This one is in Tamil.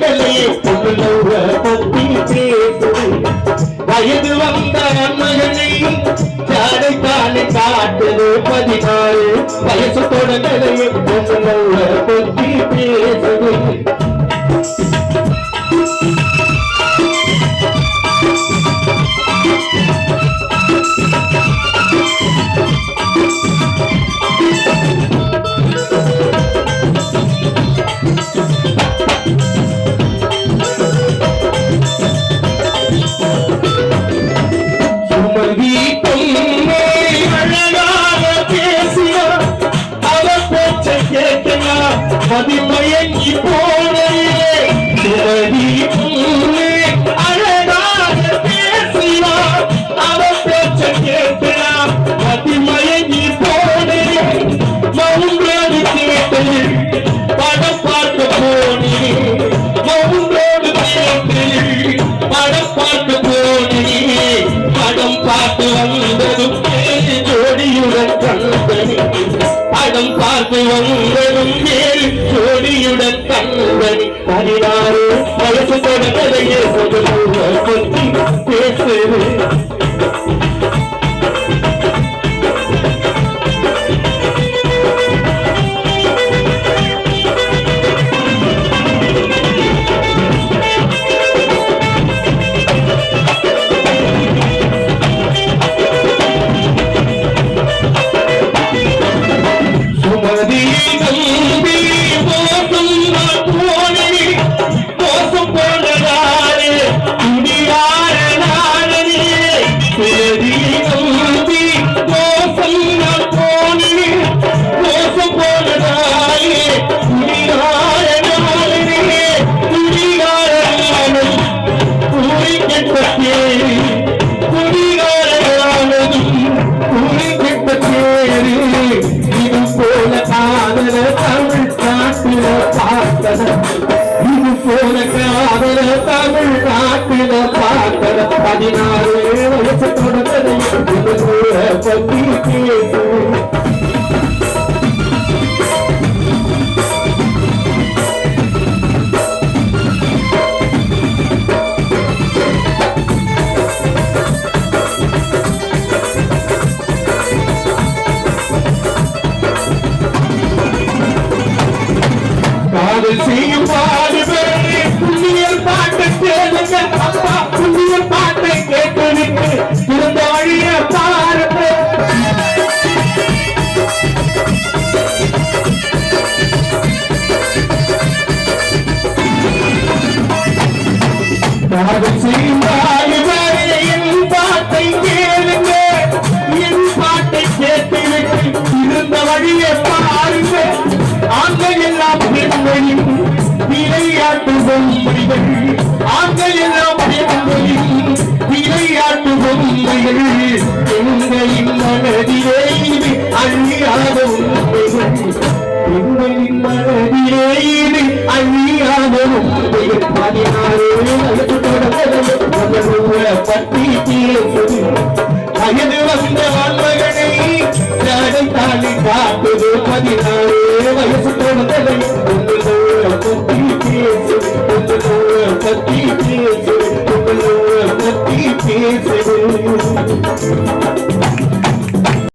தொடங்கலையே பொண்ணுலவ பத்தி பேசுது வயது வந்த மகனை யாரை தானே காட்டுது? பதினாறு. வயசு தொடங்கலையும் பொண்ணுலவ பத்தி பேசுது. மதிமயங்கி போனையே தங்கடி கண்பனி பதினாறு வயசு தொடங்கலையே பற்றி பேசுது இது போல காதல தமிழ் நாட்டில பார்த்தன பதினாறு வயசு தொடர்ந்ததை பத்தி கேட்டு செய்யும் பாடுபேரே புண்ணியல் பாட்டை கேளுங்க அப்பா புண்ணியல் பாட்டை கேட்டுவிட்டு இருந்த வழிய பாருங்க செய்யும் என் பாட்டை கேளுங்க. என் பாட்டை வழிய பாருங்க ஆண்கள் எல்லாம் பெண்களின் விளையாட்டு பொம்மைகள் ஆண்கள் எல்லாம் பெண்களின் விளையாட்டு பெண்களின் மனதிலே அழியாத உண்மைகள் பெண்களின் மனதிலே அழியாத உண்மைகள் பதினாறு பற்றி வயது வந்த மகனை காட்டுது சக்தி